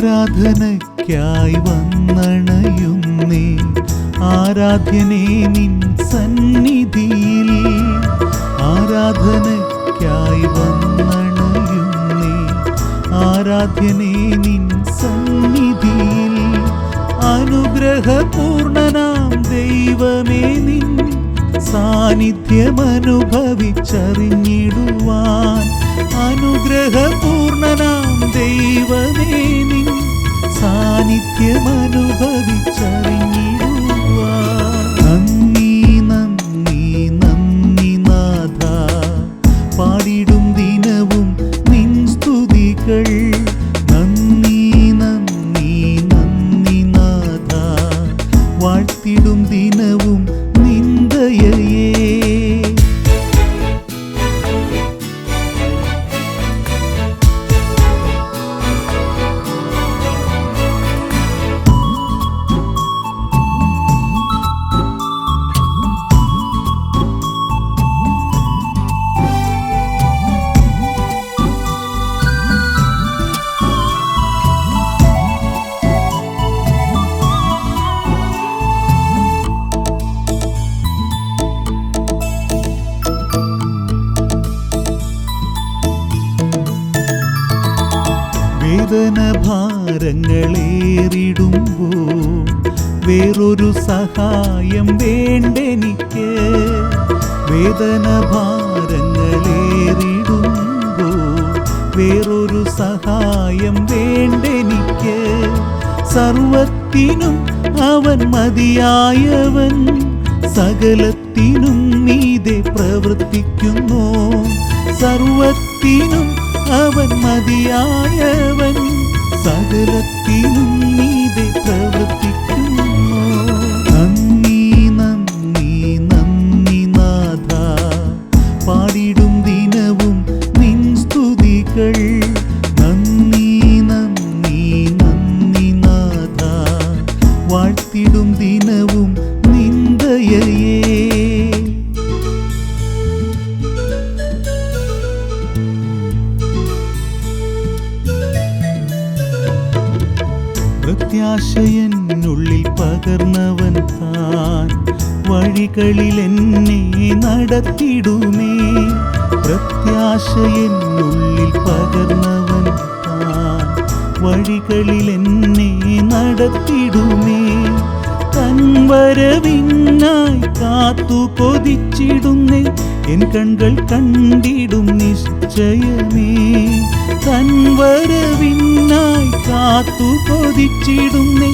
ആരാധനയ്ക്കായി വന്നണയുന്നേ ആരാധ്യനേ നിൻ സന്നിധിയിൽ. ആരാധനയ്ക്കായി വന്നണയുന്നേ ആരാധ്യനേ നിൻ സന്നിധിയിൽ. അനുഗ്രഹപൂർണനാം ദൈവമേ നിൻ സാന്നിധ്യമനുഭവിച്ചറിഞ്ഞിടുവാൻ. അനുഗ്രഹപൂർണനാം ദൈവമേ നിൻ വേദന ഭാരങ്ങളേറിടുമ്പോ വേറൊരു സഹായം വേണ്ടെനിക്ക്. വേദന ഭാരങ്ങളേറിടുമ്പോ വേറൊരു സഹായം വേണ്ടെനിക്ക്. സർവത്തിനും അവൻ മതിയായവൻ സകലത്തിനും നീതെ പ്രവർത്തിക്കുന്നു. സർവത്തിനും അവൻ മതിയായവൻ സകലത്തിനും നീതെ പ്രവർത്തിക്കുന്നു പാടിടും ദിനവും നിൻ സ്തുതികൾ. വാഴ്ത്തിടും ദിനവും നിന്ദയേ പ്രത്യാശയനുള്ളിൽ പകർന്നവൻ താൻ. വഴികളിൽ എന്നെ നടത്തിടുമേ പ്രത്യാശയനുള്ളിൽ പകർന്നവൻ താൻ. വഴികളിൽ എന്നെ നടത്തിടുമേ തൻ വരവിനായി കാത്തു കൊതിച്ചിടുന്നേ. എൻ കൺകൾ കണ്ടിടും നിശ്ചയമേ. തൻ വരവിനായി കാത്തു കൊതിച്ചിടുന്നേ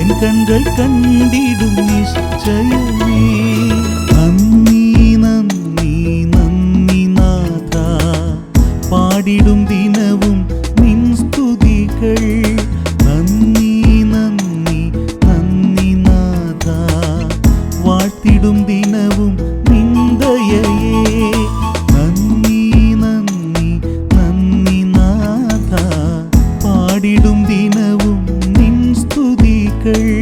എൻ കണ്ണുകൾ കണ്ടിടും கண்